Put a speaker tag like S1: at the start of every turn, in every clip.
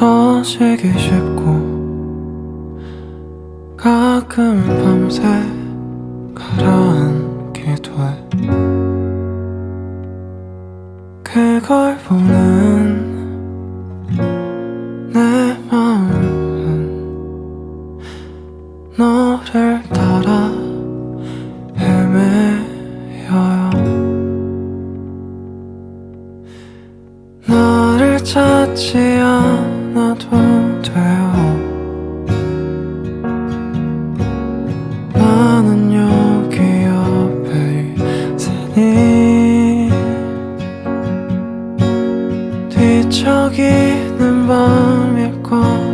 S1: 터지기 쉽고 가끔 밤새 가라앉기도 해. 그걸 보는 저기 는밤일 것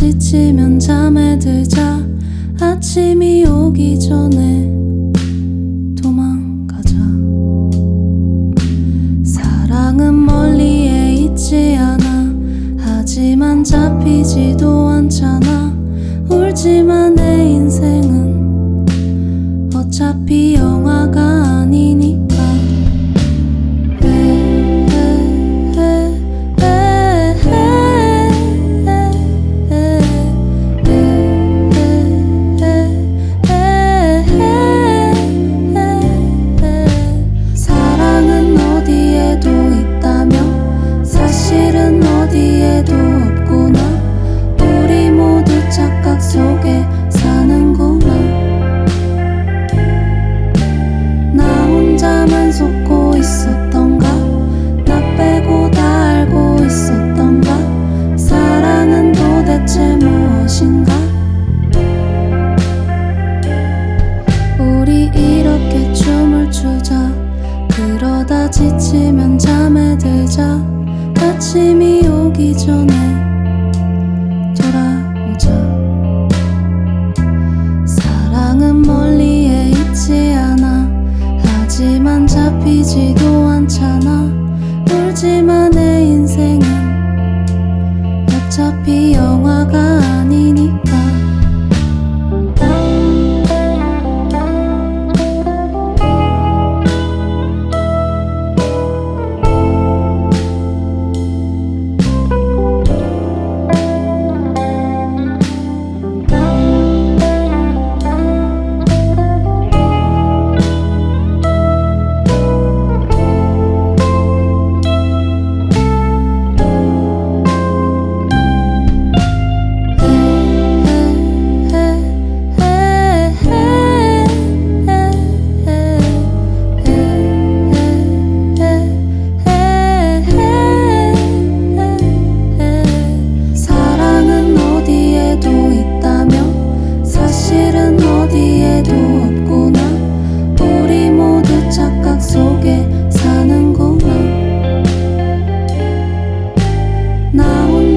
S2: 지치면
S3: 잠에 들자. 아침이 오기 전에 도망가자. 사랑은 멀리에 있지 않아. 하지만 잡히지도 않잖아. 울지만 내 인생은 어차피 영화가 아니니.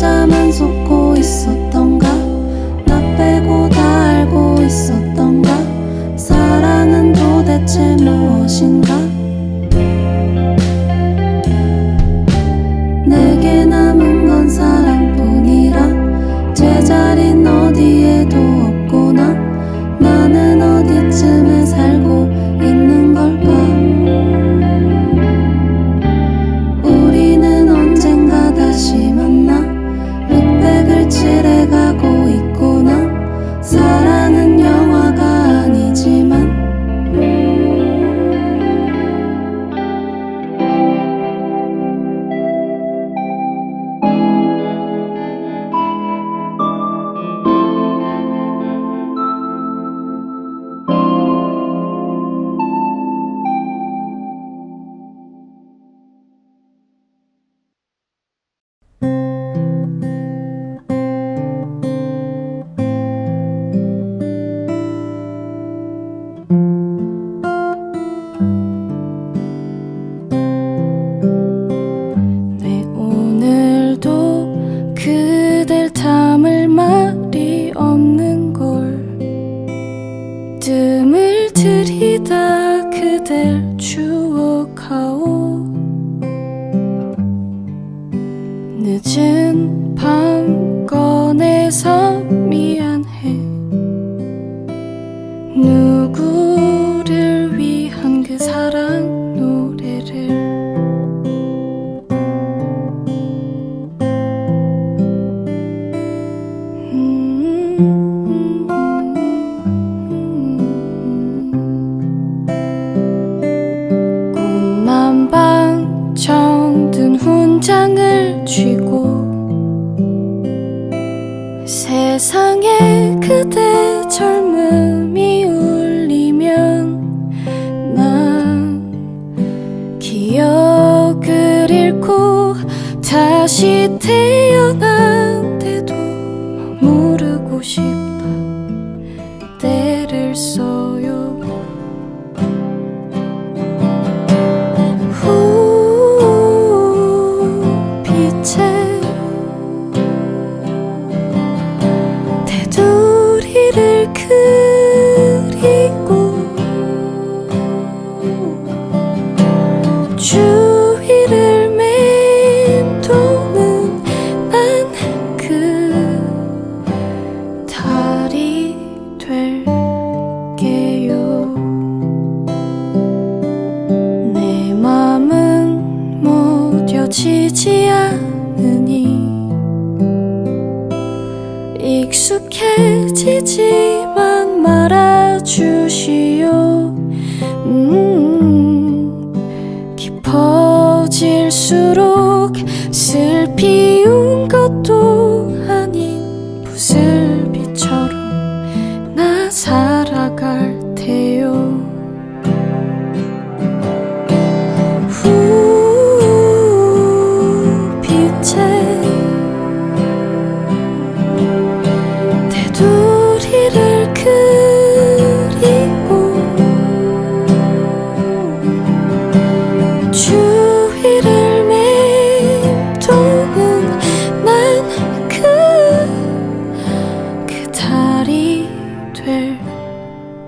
S3: 혼자만 속고 있었던가? 나 빼고 다 알고 있었던가? 사랑은 도대체 무엇인가? 싶다. 때를 써 지지만 말아주시오. 음, 깊어질수록 슬피운 것도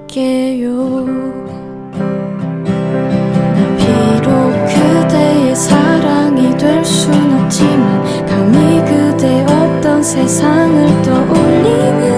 S3: 될게요. 난 비록 그대의 사랑이 될 순 없지만 감히 그대 없던 세상을 떠올리는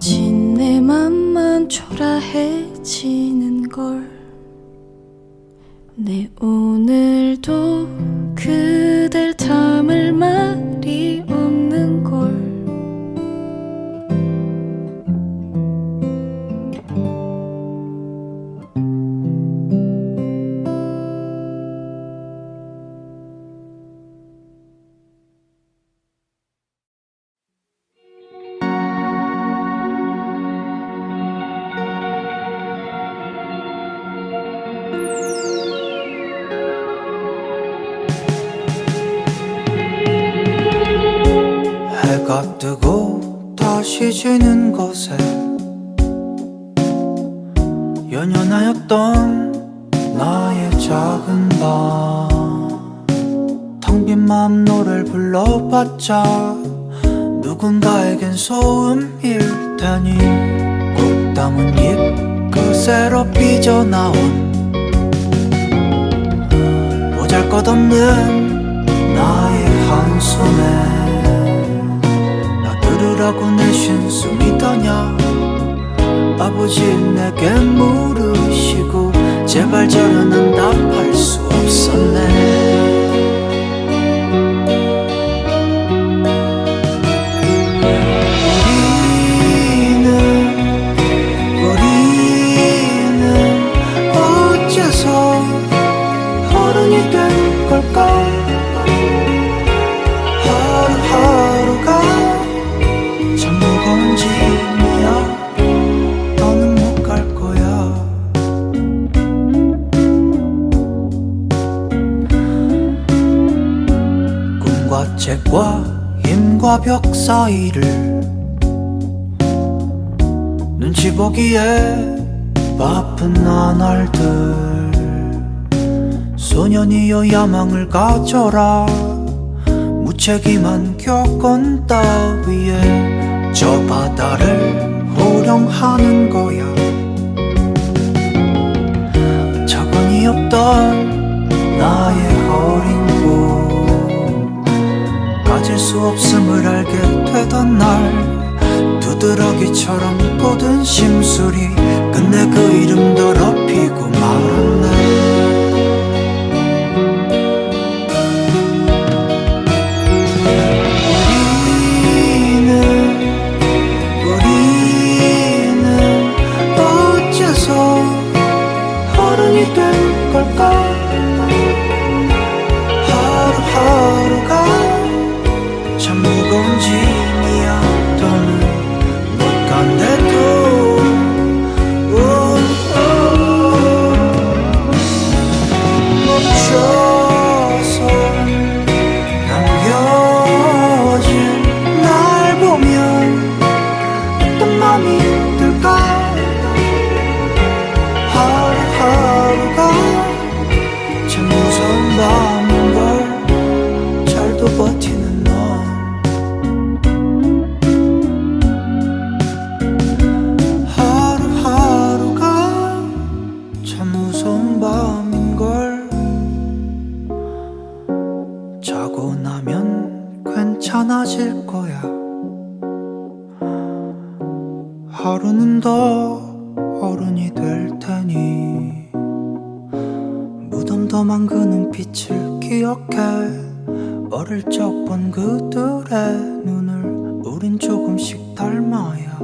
S3: 깊어진 내 맘만 초라해지는 걸. 내 오늘도 그댈 담을 말이
S4: 연연하였던 나의 작은 방텅 빈 마음 노래를 불러봤자 누군가에겐 소음일 테니 꽃다운 잎 그새로 삐져나온 보잘것없는 나의 한숨에 나 들으라고 내쉰 숨이 더냐 아버지 내게 물으시고 제발 저는 응답할 수 없었네 보기에 바쁜 나날들. 소년이여 야망을 가져라. 무책임한 교권 따위에 저 바다를 호령하는 거야. 자관이 없던 나의 어린 꿈 가질 수 없음을 알게 되던 날 두드러기처럼 뻗은 심술이 끝내 그 이름 더럽히고 말았 덤덤한 그 눈빛을 기억해. 어릴 적 본 그들의 눈을 우린 조금씩 닮아야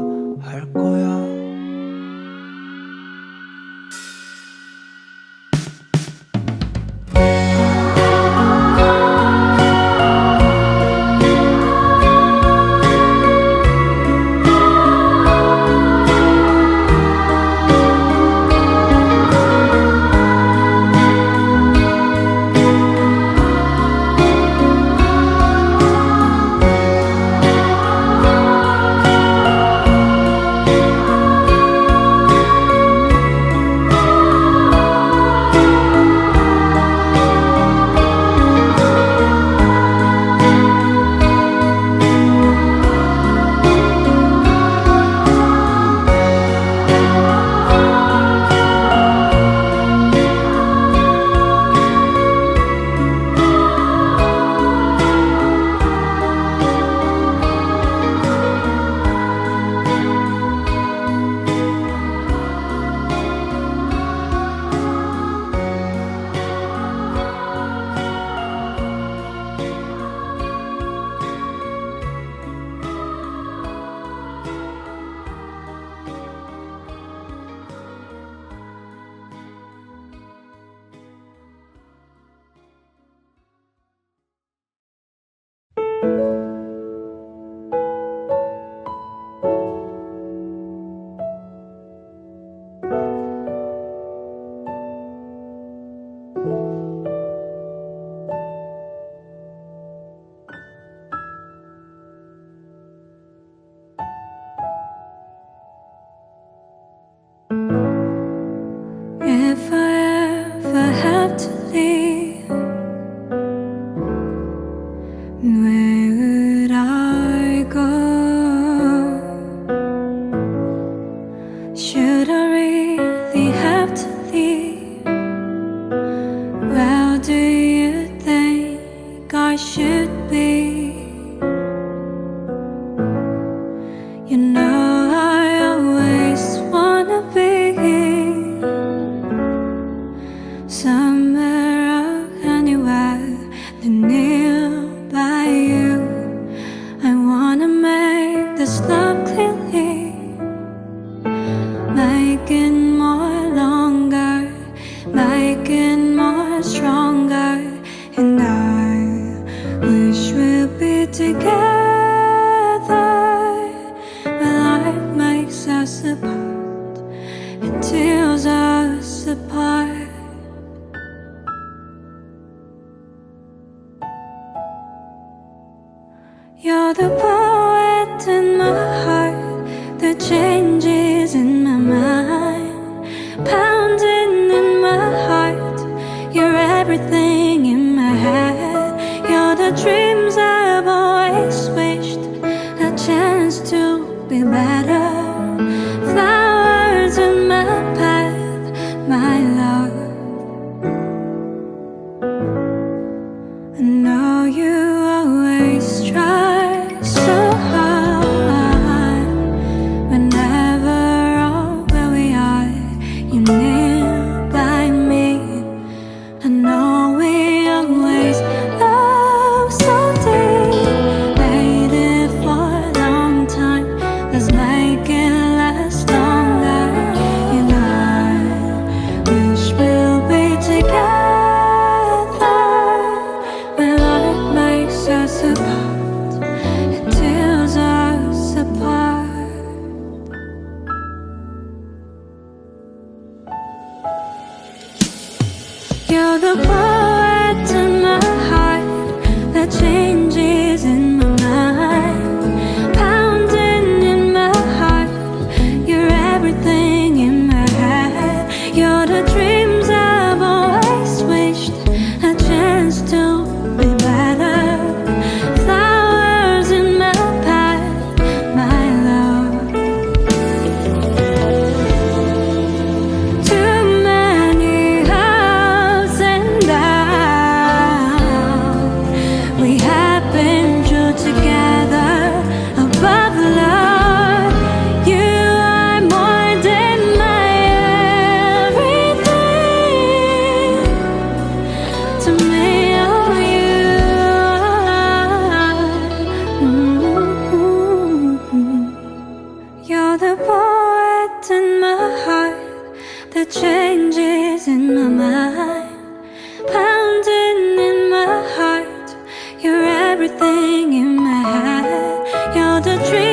S5: should be? You're the poet in my heart, the changing not a dream.